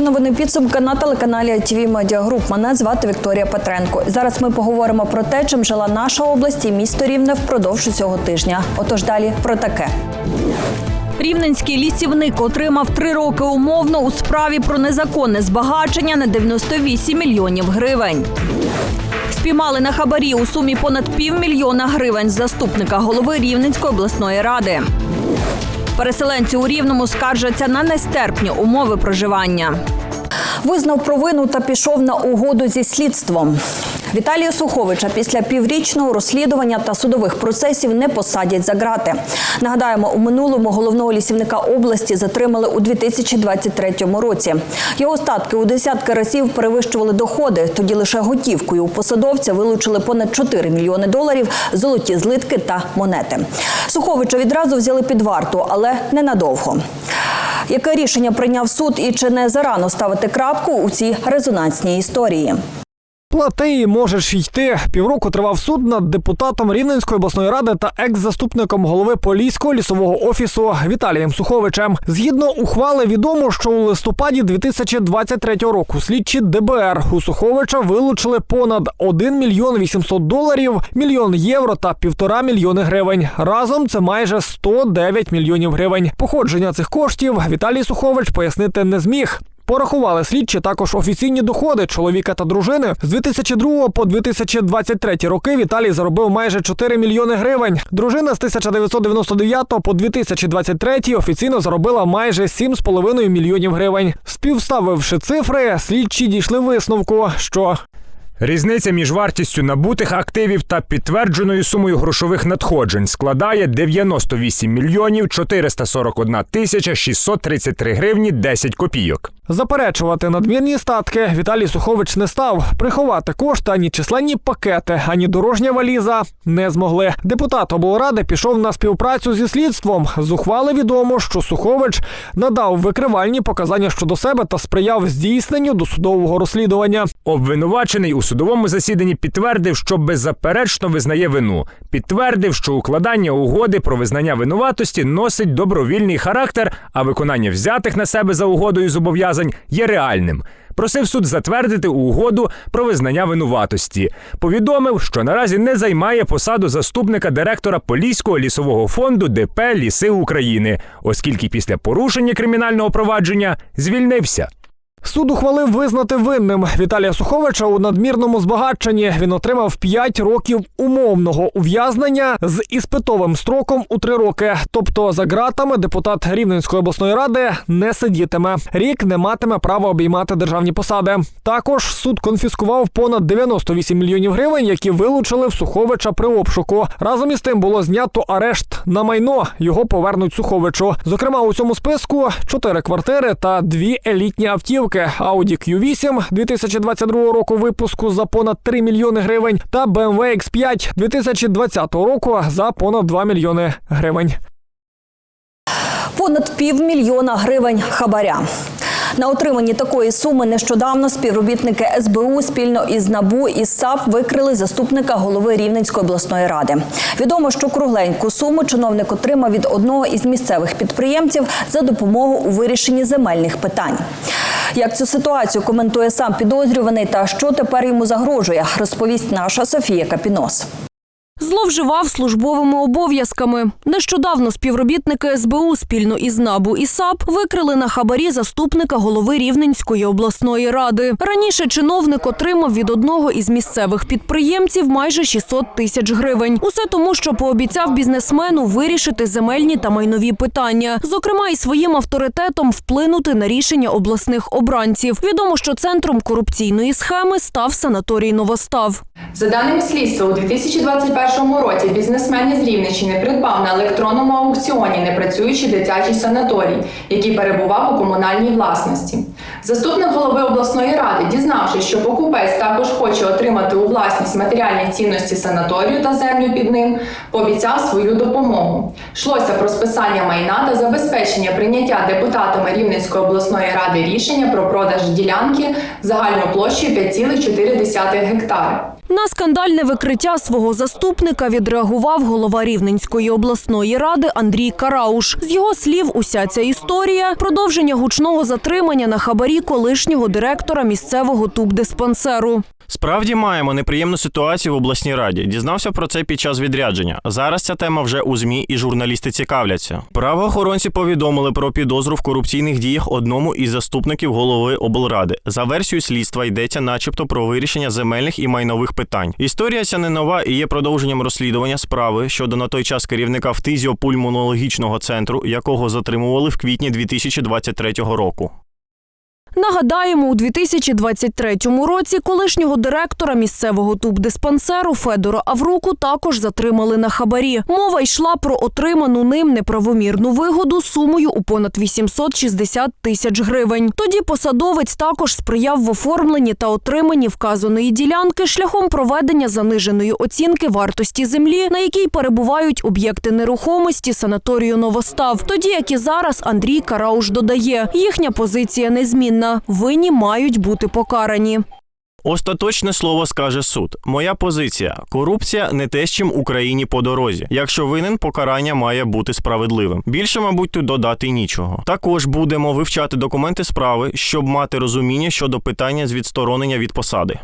Це новини підсумки на телеканалі ТВ Медіа Груп. Мене звати Вікторія Петренко. Зараз ми поговоримо про те, чим жила наша область і місто Рівне впродовж цього тижня. Отож далі про таке. Рівненський лісівник отримав три роки умовно у справі про незаконне збагачення на 98 мільйонів гривень. Спіймали на хабарі у сумі понад півмільйона гривень заступника голови Рівненської обласної ради. Переселенці у Рівному скаржаться на нестерпні умови проживання. Визнав провину та пішов на угоду зі слідством. Віталія Суховича після піврічного розслідування та судових процесів не посадять за ґрати. Нагадаємо, у минулому головного лісівника області затримали у 2023 році. Його статки у десятки разів перевищували доходи. Тоді лише готівкою у посадовця вилучили понад 4 мільйони доларів, золоті злитки та монети. Суховича відразу взяли під варту, але ненадовго. Яке рішення прийняв суд і чи не зарано ставити крапку у цій резонансній історії? Плати і можеш йти. Півроку тривав суд над депутатом Рівненської обласної ради та екс-заступником голови Поліського лісового офісу Віталієм Суховичем. Згідно ухвали, відомо, що у листопаді 2023 року слідчі ДБР у Суховича вилучили понад 1 мільйон 800 доларів, мільйон євро та півтора мільйони гривень. Разом це майже 109 мільйонів гривень. Походження цих коштів Віталій Сухович пояснити не зміг. Порахували слідчі також офіційні доходи чоловіка та дружини. З 2002 по 2023 роки Віталій заробив майже 4 мільйони гривень. Дружина з 1999 по 2023 офіційно заробила майже 7,5 мільйонів гривень. Співставивши цифри, слідчі дійшли висновку, що Різниця між вартістю набутих активів та підтвердженою сумою грошових надходжень складає 98 мільйонів 441 тисяча 633 гривні 10 копійок. Заперечувати надмірні статки Віталій Сухович не став. Приховати кошти ані численні пакети, ані дорожня валіза не змогли. Депутат облради пішов на співпрацю зі слідством. З ухвали відомо, що Сухович надав викривальні показання щодо себе та сприяв здійсненню досудового розслідування. Обвинувачений у судовому засіданні підтвердив, що беззаперечно визнає вину. Підтвердив, що укладання угоди про визнання винуватості носить добровільний характер, а виконання взятих на себе за угодою зобов'язань є реальним. Просив суд затвердити угоду про визнання винуватості. Повідомив, що наразі не займає посаду заступника директора Поліського лісового фонду ДП Ліси України, оскільки після порушення кримінального провадження звільнився. Суд ухвалив визнати винним Віталія Суховича у надмірному збагаченні. Він отримав 5 років умовного ув'язнення з іспитовим строком у 3 роки. Тобто за ґратами депутат Рівненської обласної ради не сидітиме. Рік не матиме права обіймати державні посади. Також суд конфіскував понад 98 мільйонів гривень, які вилучили в Суховича при обшуку. Разом із тим було знято арешт на майно. Його повернуть Суховичу. Зокрема, у цьому списку 4 квартири та дві елітні автівки. Audi Q8 2022 року випуску за понад 3 мільйони гривень та BMW X5 2020 року за понад 2 мільйони гривень. Понад півмільйона гривень хабаря. На отриманні такої суми нещодавно співробітники СБУ спільно із НАБУ і САП викрили заступника голови Рівненської обласної ради. Відомо, що кругленьку суму чиновник отримав від одного із місцевих підприємців за допомогу у вирішенні земельних питань. Як цю ситуацію коментує сам підозрюваний та що тепер йому загрожує, розповість наша Софія Капінос. Зловживав службовими обов'язками. Нещодавно співробітники СБУ спільно із НАБУ і САП викрили на хабарі заступника голови Рівненської обласної ради. Раніше чиновник отримав від одного із місцевих підприємців майже 600 тисяч гривень. Усе тому, що пообіцяв бізнесмену вирішити земельні та майнові питання, зокрема і своїм авторитетом вплинути на рішення обласних обранців. Відомо, що центром корупційної схеми став санаторій Новостав. За даними слідства, у 2021 році бізнесмен із Рівненщини придбав на електронному аукціоні непрацюючий дитячий санаторій, який перебував у комунальній власності. Заступник голови обласної ради, дізнавшись, що покупець також хоче отримати у власність матеріальні цінності санаторію та землю під ним, пообіцяв свою допомогу. Йшлося про списання майна та забезпечення прийняття депутатами Рівненської обласної ради рішення про продаж ділянки загальною площею 5,4 гектари. На скандальне викриття свого заступника відреагував голова Рівненської обласної ради Андрій Карауш. З його слів, уся ця історія продовження гучного затримання на хабарі колишнього директора місцевого тубдиспансеру. Справді маємо неприємну ситуацію в обласній раді. Дізнався про це під час відрядження. Зараз ця тема вже у змі і журналісти цікавляться. Правоохоронці повідомили про підозру в корупційних діях одному із заступників голови облради. За версією слідства йдеться, начебто, про вирішення земельних і майнових питань. Історія ця не нова і є продовженням розслідування справи щодо на той час керівника фтизіопульмонологічного центру, якого затримували в квітні 2023 року. Нагадаємо, у 2023 році колишнього директора місцевого тубдиспансеру Федора Авруку також затримали на хабарі. Мова йшла про отриману ним неправомірну вигоду сумою у понад 860 тисяч гривень. Тоді посадовець також сприяв в оформленні та отриманні вказаної ділянки шляхом проведення заниженої оцінки вартості землі, на якій перебувають об'єкти нерухомості санаторію Новостав. Тоді як і зараз Андрій Карауш додає, їхня позиція незмінна. Винні мають бути покарані. Остаточне слово скаже суд. Моя позиція: корупція не те, з чим Україні по дорозі. Якщо винен, покарання має бути справедливим. Більше, мабуть, тут додати нічого. Також будемо вивчати документи справи, щоб мати розуміння щодо питання з відсторонення від посади.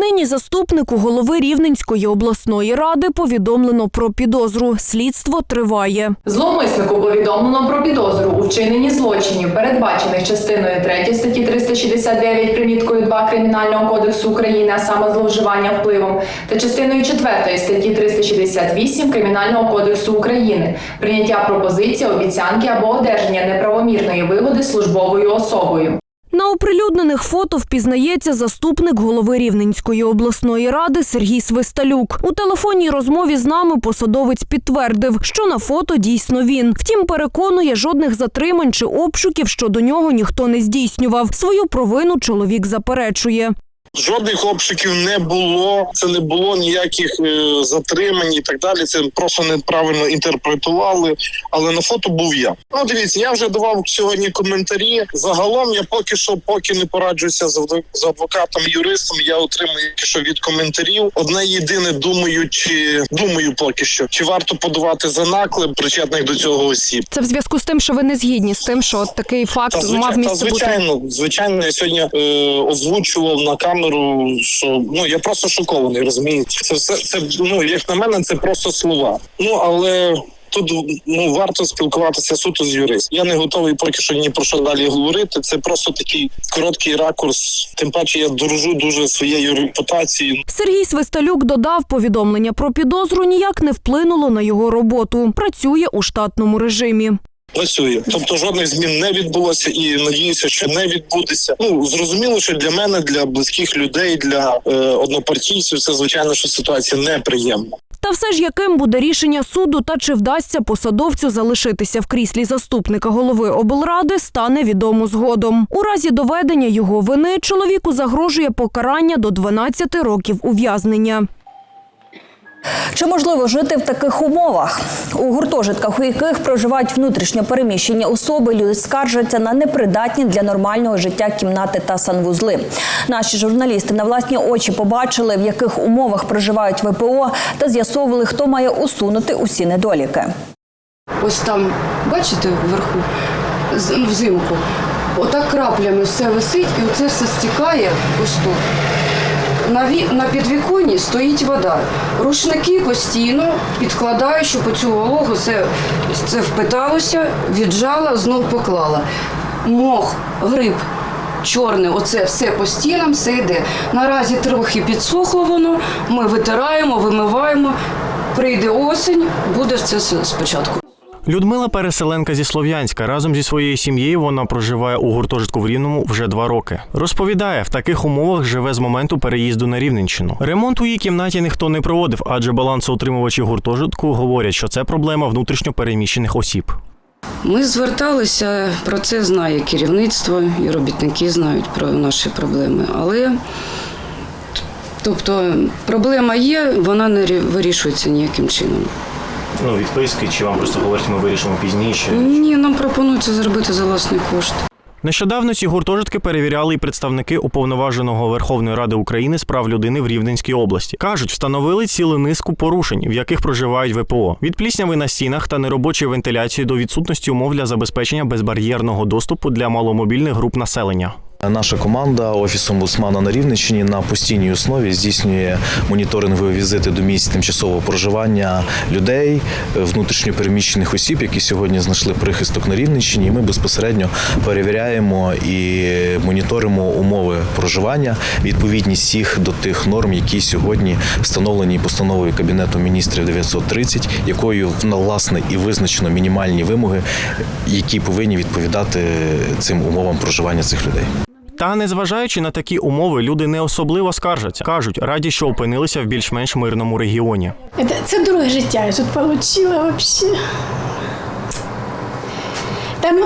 Нині заступнику голови Рівненської обласної ради повідомлено про підозру. Слідство триває. Зловмиснику повідомлено про підозру у вчиненні злочинів, передбачених частиною 3 статті 369 приміткою 2 Кримінального кодексу України, а саме зловживання впливом, та частиною 4 статті 368 Кримінального кодексу України, прийняття пропозиції, обіцянки або одержання неправомірної вигоди службовою особою. На оприлюднених фото впізнається заступник голови Рівненської обласної ради Сергій Свисталюк. У телефонній розмові з нами посадовець підтвердив, що на фото дійсно він. Втім, переконує, жодних затримань чи обшуків щодо нього ніхто не здійснював. Свою провину чоловік заперечує. Жодних обшуків не було. Це не було ніяких е, затримань і так далі. Це просто неправильно інтерпретували. Але на фото був я. Ну дивіться, я вже давав сьогодні коментарі. Загалом я поки що, поки не пораджуюся з адв- з адвокатом, юристом. Я отримую поки що від коментарів. Одне єдине думаю, чи думаю поки що, чи варто подавати за наклеп причетних до цього осіб. Це в зв'язку з тим, що ви не згідні з тим, що такий факт Та, звичайно, та, звичайно, звичайно, я сьогодні е, озвучував на камеру, що ну я просто шокований, розумієте? Це все це ну як на мене, це просто слова. Ну але. Тут ну варто спілкуватися суто з юристом. Я не готовий поки що ні про що далі говорити. Це просто такий короткий ракурс. Тим паче я дорожу дуже своєю репутацією. Сергій Свисталюк додав, повідомлення про підозру ніяк не вплинуло на його роботу. Працює у штатному режимі. Працює, тобто жодних змін не відбулося, і надіюся, що не відбудеться. Ну зрозуміло, що для мене, для близьких людей, для е, однопартійців, це звичайно, що ситуація неприємна. Та все ж яким буде рішення суду та чи вдасться посадовцю залишитися в кріслі заступника голови облради, стане відомо згодом. У разі доведення його вини чоловіку загрожує покарання до 12 років ув'язнення. Чи можливо жити в таких умовах? У гуртожитках, у яких проживають внутрішньо переміщені особи, люди скаржаться на непридатні для нормального життя кімнати та санвузли. Наші журналісти на власні очі побачили, в яких умовах проживають ВПО, та з'ясовували, хто має усунути усі недоліки. Ось там, бачите, вверху, ну, взимку, отак краплями все висить і оце все стікає ось тут. На, ві... на підвіконні стоїть вода. Рушники постійно підкладаю, щоб оцю вологу це, це впиталося, віджала, знов поклала. Мох, гриб, чорне, оце все по стінам, все йде. Наразі трохи підсохло воно, ми витираємо, вимиваємо. Прийде осінь, буде все спочатку. Людмила Переселенка зі Слов'янська разом зі своєю сім'єю вона проживає у гуртожитку в Рівному вже два роки. Розповідає, в таких умовах живе з моменту переїзду на Рівненщину. Ремонт у її кімнаті ніхто не проводив, адже балансоутримувачі гуртожитку говорять, що це проблема внутрішньо переміщених осіб. Ми зверталися, про це знає керівництво і робітники знають про наші проблеми. Але тобто проблема є, вона не рі- вирішується ніяким чином. Ну, відписки чи вам просто говорять, ми вирішимо пізніше. Ні, нам пропонують це зробити за власний кошт. Нещодавно ці гуртожитки перевіряли і представники уповноваженого Верховної Ради України з прав людини в Рівненській області. кажуть, встановили цілу низку порушень, в яких проживають ВПО від плісняви на стінах та неробочої вентиляції до відсутності умов для забезпечення безбар'єрного доступу для маломобільних груп населення. Наша команда офісу омбудсмана на Рівненщині на постійній основі здійснює моніторингові візити до місць тимчасового проживання людей, е, внутрішньопереміщених осіб, які сьогодні знайшли прихисток на Рівненщині. І ми безпосередньо перевіряємо і моніторимо умови проживання, відповідність їх до тих норм, які сьогодні встановлені постановою Кабінету міністрів 930, якою власне і визначено мінімальні вимоги, які повинні відповідати цим умовам проживання цих людей. Та незважаючи на такі умови, люди не особливо скаржаться. кажуть, раді, що опинилися в більш-менш мирному регіоні. Це, це друге життя я тут отримала взагалі. Там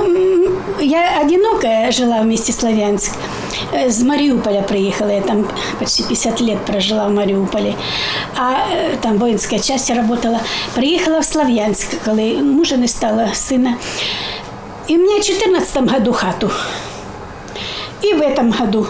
я одиноко жила в місті Слов'янськ. Е, З Маріуполя приїхала, я там почти 50 лет прожила в Маріуполі, а е, там воїнська частина працювала. Приїхала в Слов'янськ, коли мужа не стало, сина. І в мене в 14 году хату. І в этом году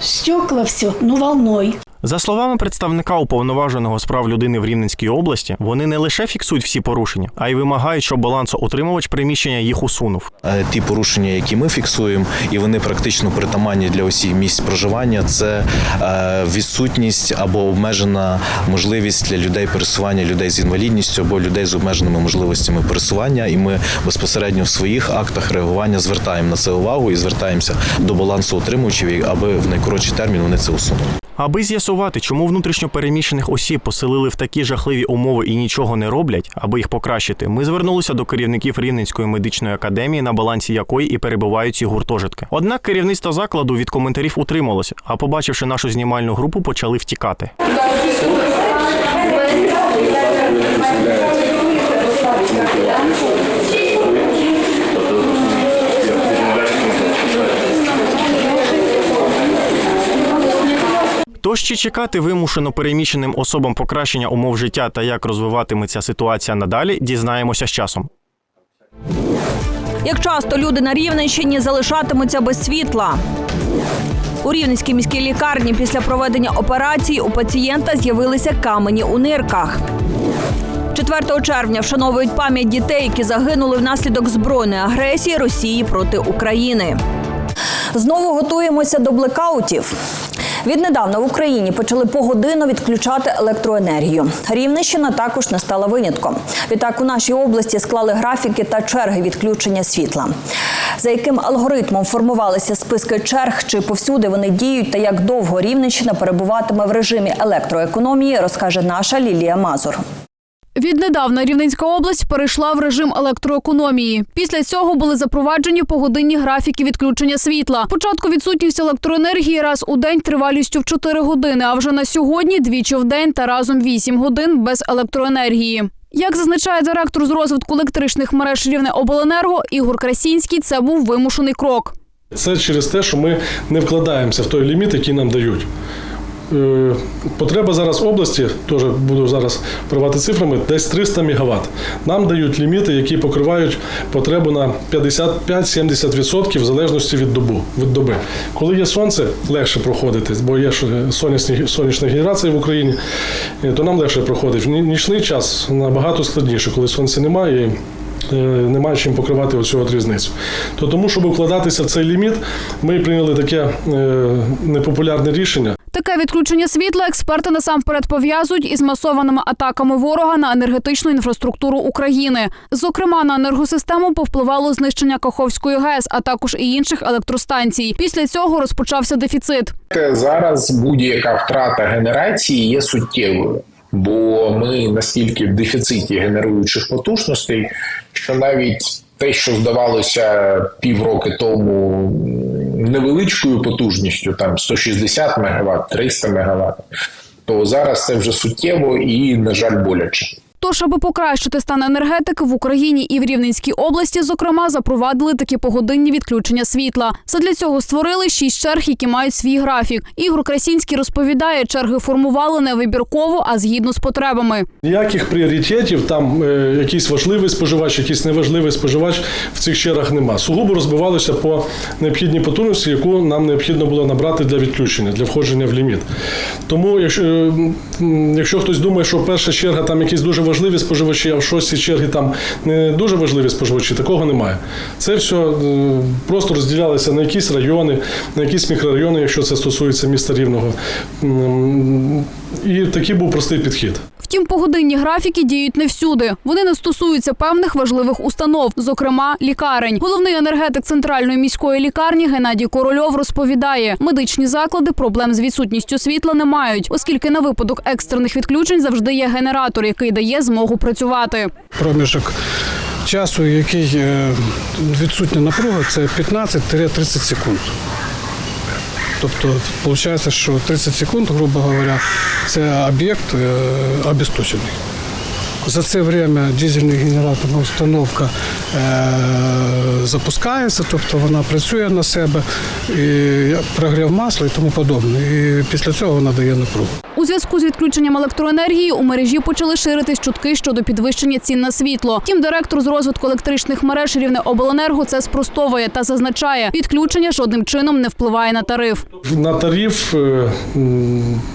стекла все, ну волной. За словами представника уповноваженого з прав людини в Рівненській області, вони не лише фіксують всі порушення, а й вимагають, щоб балансоутримувач приміщення їх усунув. Е, Ті порушення, які ми фіксуємо, і вони практично притаманні для усіх місць проживання, це е, відсутність або обмежена можливість для людей пересування, людей з інвалідністю або людей з обмеженими можливостями пересування. І ми безпосередньо в своїх актах реагування звертаємо на це увагу і звертаємося до балансоутримувачів, аби в найкоротший термін вони це усунули. Аби з'ясувати, чому внутрішньопереміщених осіб поселили в такі жахливі умови і нічого не роблять, аби їх покращити, ми звернулися до керівників Рівненської медичної академії, на балансі якої і перебувають ці гуртожитки. Однак керівництво закладу від коментарів утрималося, а побачивши нашу знімальну групу, почали втікати. Чи чекати вимушено переміщеним особам покращення умов життя та як розвиватиметься ситуація надалі, дізнаємося з часом. Як часто люди на Рівненщині залишатимуться без світла? У Рівненській міській лікарні після проведення операції у пацієнта з'явилися камені у нирках. 4 червня вшановують пам'ять дітей, які загинули внаслідок збройної агресії Росії проти України. Знову готуємося до блекаутів. Віднедавна в Україні почали погодинно відключати електроенергію. Рівненщина також не стала винятком. Відтак у нашій області склали графіки та черги відключення світла. За яким алгоритмом формувалися списки черг, чи повсюди вони діють, та як довго Рівненщина перебуватиме в режимі електроекономії, розкаже наша Лілія Мазур. Віднедавна Рівненська область перейшла в режим електроекономії. Після цього були запроваджені погодинні графіки відключення світла. Початку відсутність електроенергії раз у день тривалістю в 4 години, а вже на сьогодні двічі в день та разом 8 годин без електроенергії. Як зазначає директор з розвитку електричних мереж Рівне Обленерго Ігор Красінський, це був вимушений крок. Це через те, що ми не вкладаємося в той ліміт, який нам дають. Е, Потреба зараз області, теж буду зараз привати цифрами, десь 300 МВт. Нам дають ліміти, які покривають потребу на 55-70% в залежності від добу, від доби. Коли є сонце, легше проходити, бо є ж сонячні, сонячна генерація в Україні, е, то нам легше проходить. В нічний час набагато складніше, коли сонця немає. е, немає чим покривати оцю от різницю. То тому, щоб вкладатися в цей ліміт, ми прийняли таке е, непопулярне рішення. Таке відключення світла експерти насамперед пов'язують із масованими атаками ворога на енергетичну інфраструктуру України. Зокрема, на енергосистему повпливало знищення Каховської ГЕС, а також і інших електростанцій. Після цього розпочався дефіцит. Зараз будь-яка втрата генерації є суттєвою, бо ми настільки в дефіциті генеруючих потужностей, що навіть те, що здавалося півроки тому невеличкою потужністю, там 160 МВт, 300 МВт, то зараз це вже суттєво і, на жаль, боляче. Тож, аби покращити стан енергетики в Україні і в Рівненській області, зокрема, запровадили такі погодинні відключення світла. Задля цього створили шість черг, які мають свій графік. Ігор Красінський розповідає, черги формували не вибірково, а згідно з потребами. Ніяких пріоритетів, там е, якийсь важливий споживач, якийсь неважливий споживач в цих чергах нема. Сугубо розбивалися по необхідній потужності, яку нам необхідно було набрати для відключення, для входження в ліміт. Тому, якщо, е, якщо хтось думає, що перша черга там якісь дуже важливі споживачі, а в шостій черги там не дуже важливі споживачі, такого немає. Це все е, просто розділялося на якісь райони, на якісь мікрорайони, якщо це стосується міста Рівного. І такий був простий підхід. Втім, погодинні графіки діють не всюди. Вони не стосуються певних важливих установ, зокрема лікарень. Головний енергетик центральної міської лікарні Геннадій Корольов розповідає, медичні заклади проблем з відсутністю світла не мають, оскільки на випадок екстрених відключень завжди є генератор, який дає змогу працювати. проміжок часу, який е, відсутня напруга, це 15-30 секунд. Тобто, виходить, що 30 секунд, грубо говоря, це об'єкт е, обесточений. За це время дизельна генераторна установка е, запускається, тобто вона працює на себе, і прогрів масла і тому подобне. І після цього вона дає напругу. У зв'язку з відключенням електроенергії у мережі почали ширитись чутки щодо підвищення цін на світло. Втім, директор з розвитку електричних мереж Рівне обленерго це спростовує та зазначає, відключення жодним чином не впливає на тариф. На тариф е,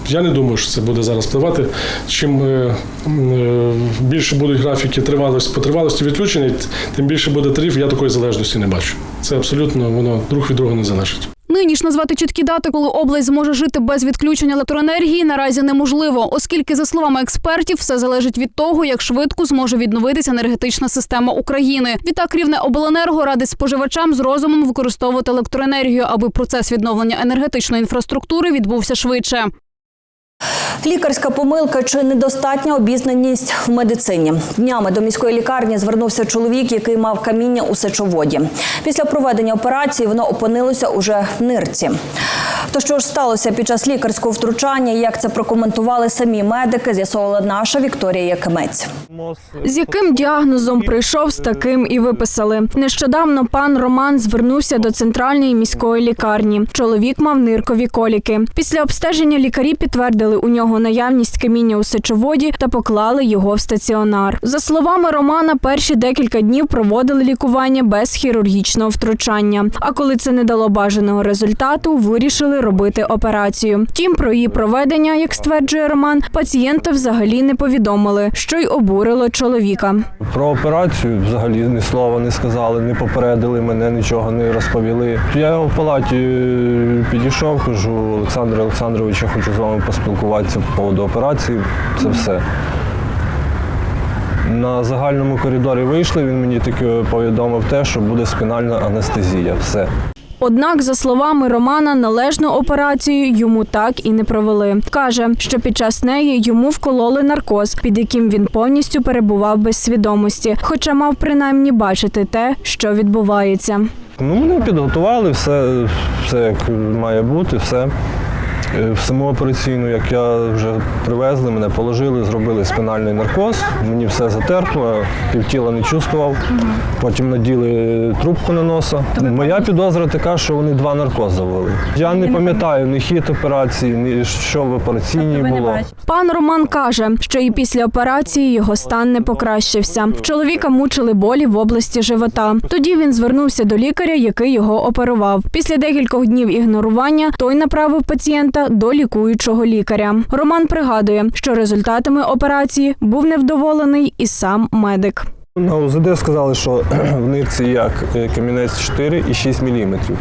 я не думаю, що це буде зараз впливати. Чим е, е, більше будуть графіки тривалості по тривалості відключення, тим більше буде тариф. Я такої залежності не бачу. Це абсолютно воно друг від друга не залежить. Нині ж назвати чіткі дати, коли область зможе жити без відключення електроенергії, наразі неможливо, оскільки, за словами експертів, все залежить від того, як швидко зможе відновитися енергетична система України. Відтак рівне обленерго радить споживачам з розумом використовувати електроенергію, аби процес відновлення енергетичної інфраструктури відбувся швидше. Лікарська помилка чи недостатня обізнаність в медицині. Днями до міської лікарні звернувся чоловік, який мав каміння у сечоводі. Після проведення операції воно опинилося уже в нирці. То що ж сталося під час лікарського втручання? Як це прокоментували самі медики? З'ясовувала наша Вікторія Якимець. З яким діагнозом прийшов, з таким і виписали. Нещодавно пан Роман звернувся до центральної міської лікарні. Чоловік мав ниркові коліки. Після обстеження лікарі підтвердили у нього наявність каміння у сечоводі та поклали його в стаціонар. За словами Романа, перші декілька днів проводили лікування без хірургічного втручання. А коли це не дало бажаного результату, вирішили робити операцію. Втім, про її проведення, як стверджує Роман, пацієнта взагалі не повідомили, що й обурило чоловіка. Про операцію взагалі ні слова не сказали, не попередили мене, нічого не розповіли. Я в палаті е, підійшов, кажу, Олександр Олександрович, я хочу з вами поспілкуватися по поводу операції. Це все. На загальному коридорі вийшли, він мені тільки повідомив те, що буде спінальна анестезія. Все. Однак, за словами Романа, належну операцію йому так і не провели. Каже, що під час неї йому вкололи наркоз, під яким він повністю перебував без свідомості, хоча мав принаймні бачити те, що відбувається. Ну, мене підготували, все, все як має бути, все. Е, В саму операційну, як я вже привезли, мене положили, зробили спінальний наркоз, мені все затерпло, півтіла не чувствував. Потім наділи трубку на носа. Моя підозра така, що вони два наркози ввели. Я не пам'ятаю ні хід операції, ні що в операційній було. Пан Роман каже, що і після операції його стан не покращився. Чоловіка мучили болі в області живота. Тоді він звернувся до лікаря, який його оперував. Після декількох днів ігнорування той направив пацієнта до лікуючого лікаря. Роман пригадує, що результатами операції був невдоволений і сам медик. На УЗД сказали, що в нирці як е, камінець 4 і 6 міліметрів.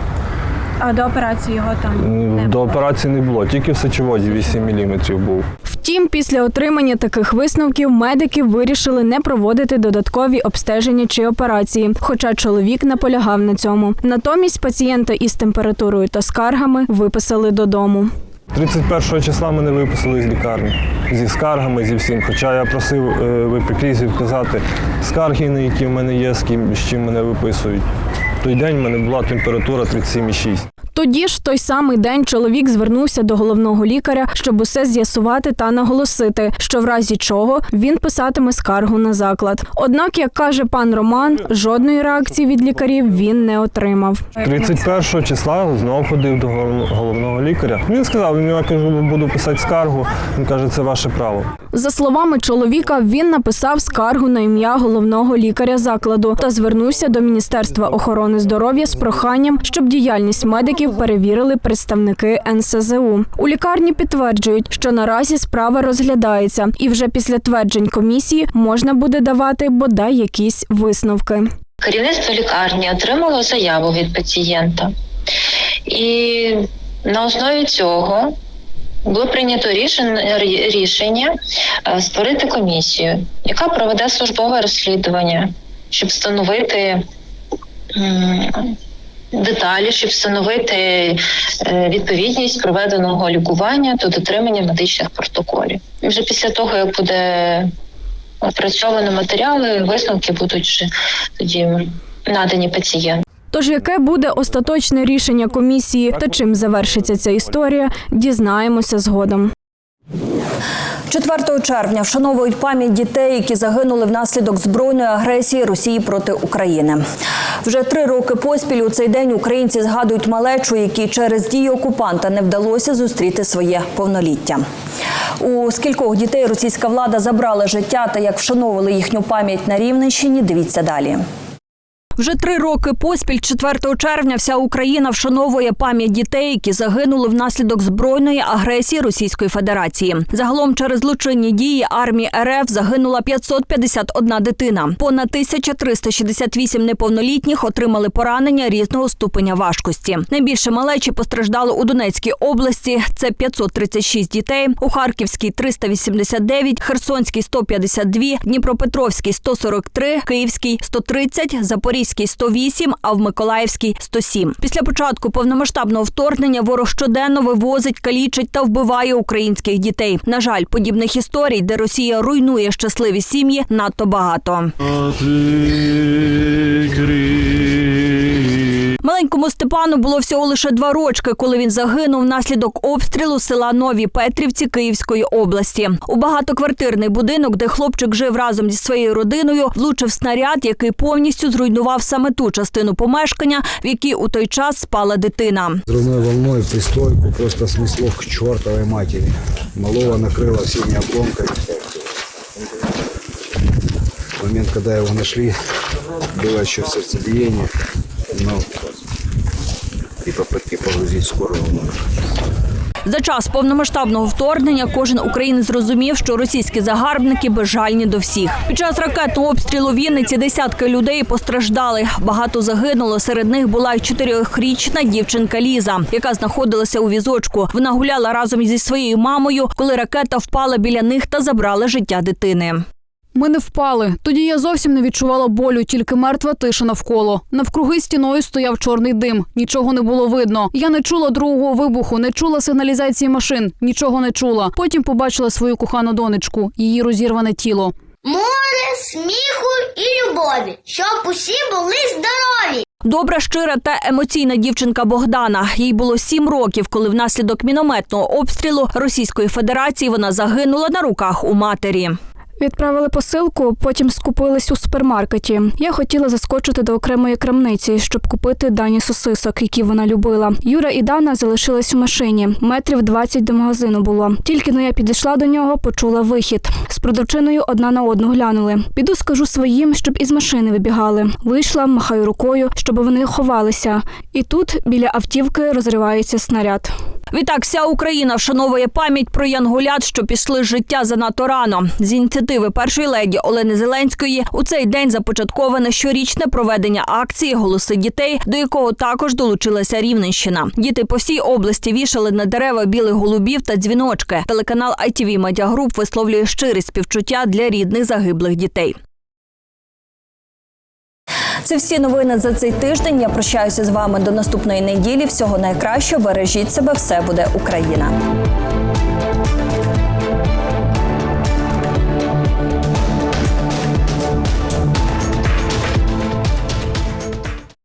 А до операції його там До операції не було, тільки в сечоводі 8 міліметрів був. Втім, після отримання таких висновків медики вирішили не проводити додаткові обстеження чи операції, хоча чоловік наполягав на цьому. Натомість пацієнта із температурою та скаргами виписали додому. 31 числа мене виписали з лікарні зі скаргами, зі всім. Хоча я просив випіклізів казати скарги, на які в мене є, з ким з чим мене виписують. Той день в мене була температура 37,6. Тоді ж, в той самий день, чоловік звернувся до головного лікаря, щоб усе з'ясувати та наголосити, що в разі чого він писатиме скаргу на заклад. Однак, як каже пан Роман, жодної реакції від лікарів він не отримав. 31 числа знову ходив до головного лікаря. Він сказав, я кажу, буду писати скаргу. Він каже, це ваше право. За словами чоловіка, він написав скаргу на ім'я головного лікаря закладу та звернувся до Міністерства охорони здоров'я з проханням, щоб діяльність медиків перевірили представники НСЗУ. У лікарні підтверджують, що наразі справа розглядається, і вже після тверджень комісії можна буде давати бодай якісь висновки. Керівництво лікарні отримало заяву від пацієнта, і на основі цього було прийнято рішення, рішення створити комісію, яка проведе службове розслідування, щоб встановити деталі, щоб встановити е, відповідність проведеного лікування до дотримання медичних протоколів. І вже після того, як буде опрацьовано матеріали, висновки будуть вже тоді надані пацієнту. Тож, яке буде остаточне рішення комісії та чим завершиться ця історія, дізнаємося згодом. 4 червня вшановують пам'ять дітей, які загинули внаслідок збройної агресії Росії проти України. Вже три роки поспіль у цей день українці згадують малечу, якій через дії окупанта не вдалося зустріти своє повноліття. У скількох дітей російська влада забрала життя та як вшановували їхню пам'ять на Рівненщині, дивіться далі. Вже три роки поспіль, 4 червня, вся Україна вшановує пам'ять дітей, які загинули внаслідок збройної агресії Російської Федерації. Загалом через злочинні дії армії РФ загинула 551 дитина. Понад 1368 неповнолітніх отримали поранення різного ступеня важкості. Найбільше малечі постраждало у Донецькій області. Це 536 дітей, у Харківській 389, Херсонській 152, Дніпропетровській 143, Київській 130, Запорізькій 108, а в Миколаївській 107. Після початку повномасштабного вторгнення ворог щоденно вивозить, калічить та вбиває українських дітей. На жаль, подібних історій, де Росія руйнує щасливі сім'ї, надто багато. Маленькому Степану було всього лише два рочки, коли він загинув внаслідок обстрілу села Нові Петрівці Київської області. У багатоквартирний будинок, де хлопчик жив разом зі своєю родиною, влучив снаряд, який повністю зруйнував саме ту частину помешкання, в якій у той час спала дитина. Взрывной волной пристройку просто снесло к чертовой матери. Малого накрыло всеми обломками. В момент, когда его нашли, было еще сердцебиение, но и попытки погрузить в скорую. За час повномасштабного вторгнення кожен українець зрозумів, що російські загарбники безжальні до всіх. Під час ракетного обстрілу Вінниці десятки людей постраждали. Багато загинуло. Серед них була й чотирьохрічна дівчинка Ліза, яка знаходилася у візочку. Вона гуляла разом зі своєю мамою, коли ракета впала біля них та забрала життя дитини. Ми не впали. Тоді я зовсім не відчувала болю, тільки мертва тиша навколо. Навкруги стіною стояв чорний дим. Нічого не було видно. Я не чула другого вибуху, не чула сигналізації машин, нічого не чула. Потім побачила свою кохану донечку, її розірване тіло. Море, сміху і любові, щоб усі були здорові. Добра, щира та емоційна дівчинка Богдана. Їй було сім років, коли внаслідок мінометного обстрілу Російської Федерації вона загинула на руках у матері. Відправили посилку, потім скупились у супермаркеті. Я хотіла заскочити до окремої крамниці, щоб купити дані сосисок, які вона любила. Юра і Дана залишились у машині. Метрів 20 до магазину було. Тільки но я підійшла до нього, почула вихід. З продавчиною одна на одну глянули. Піду скажу своїм, щоб із машини вибігали. Вийшла, махаю рукою, щоб вони ховалися. І тут біля автівки розривається снаряд. Відтак, вся Україна вшановує пам'ять про янголят, що пішли з життя занадто рано. З ініціативи першої леді Олени Зеленської у цей день започатковане щорічне проведення акції Голоси дітей, до якого також долучилася Рівненщина. Діти по всій області вішали на дерева білих голубів та дзвіночки. Телеканал ITV Media Group висловлює щирі співчуття для рідних загиблих дітей. Це всі новини за цей тиждень. Я прощаюся з вами до наступної неділі. Всього найкращого. Бережіть себе, все буде Україна.